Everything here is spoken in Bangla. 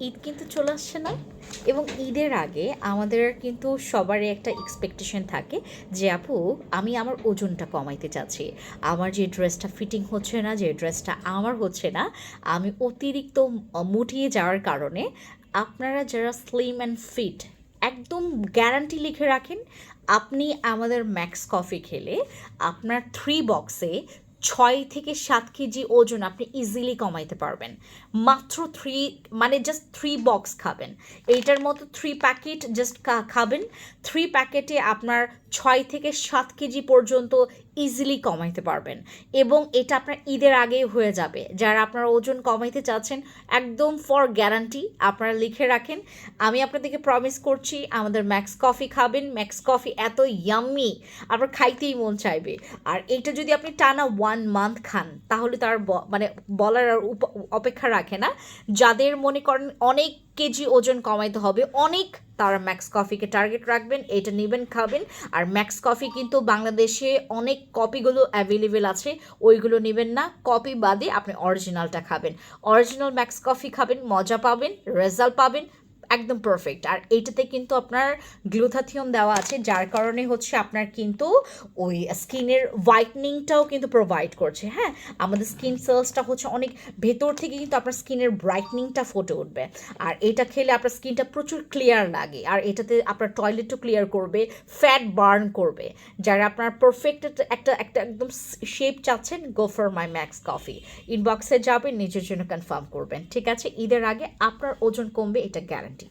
ঈদ কিন্তু চলে আসছে না। এবং ঈদের আগে আমাদের কিন্তু সবারই একটা এক্সপেকটেশন থাকে যে, আপু, আমি আমার ওজনটা কমাইতে চাচ্ছি। আমার যে ড্রেসটা ফিটিং হচ্ছে না, যে ড্রেসটা আমার হচ্ছে না, আমি অতিরিক্ত মুটিয়ে যাওয়ার কারণে আপনারা যারা স্লিম অ্যান্ড ফিট একদম গ্যারান্টি লিখে রাখেন, আপনি আমাদের ম্যাক্স কফি খেলে আপনার থ্রি বক্সে ছয় থেকে সাত কেজি ওজন আপনি ইজিলি কমাইতে পারবেন। মাত্র থ্রি মানে জাস্ট থ্রি বক্স খাবেন। এইটার মতো থ্রি প্যাকেট জাস্ট খাবেন। থ্রি প্যাকেটে আপনার ছয় থেকে সাত কেজি পর্যন্ত ইজিলি কমাইতে পারবেন। এবং এটা আপনার ঈদের আগেই হয়ে যাবে। যারা আপনার ওজন কমাইতে চাচ্ছেন, একদম ফর গ্যারান্টি আপনারা লিখে রাখেন। আমি আপনাদেরকে প্রমিস করছি, আমাদের ম্যাক্স কফি খাবেন। ম্যাক্স কফি এত ইয়াম্মি আপনার খাইতেই মন চাইবে। আর এটা যদি আপনি টানা ওয়ান মান্থ খান, তাহলে তার মানে বলার আর অপেক্ষা রাখে না। যাদের মনে করেন অনেক কেজি ওজন কমাইতে হবে, অনেক তারা ম্যাক্স কফিকে টার্গেট রাখবেন, এটা নেবেন, খাবেন। আর ম্যাক্স কফি কিন্তু বাংলাদেশে অনেক কপিগুলো অ্যাভেলেবেল আছে, ওইগুলো নেবেন না। কপি বাদে আপনি অরিজিনালটা খাবেন। অরিজিনাল ম্যাক্স কফি খাবেন, মজা পাবেন রেজাল্ট পাবেন একদম পারফেক্ট আর এইটাতে কিন্তু আপনার গ্লুথাথিয়ম দেওয়া আছে, যার কারণে হচ্ছে আপনার কিন্তু ওই স্কিনের হোয়াইটনিংটাও কিন্তু প্রোভাইড করছে। হ্যাঁ আমাদের স্কিন সেলসটা হচ্ছে অনেক ভেতর থেকে কিন্তু আপনার স্কিনের ব্রাইটনিংটা ফুটে উঠবে। আর এটা খেলে আপনার স্কিনটা প্রচুর ক্লিয়ার লাগে। আর এটাতে আপনার টয়লেটও ক্লিয়ার করবে ফ্যাট বার্ন করবে। যারা আপনার পারফেক্ট একটা একটা একদম শেপ চাচ্ছেন go for my Max coffee ইনবক্সে যাবেন, নিজের জন্য কনফার্ম করবেন। ঠিক আছে? ঈদের আগে আপনার ওজন কমবে, এটা গ্যারান্টি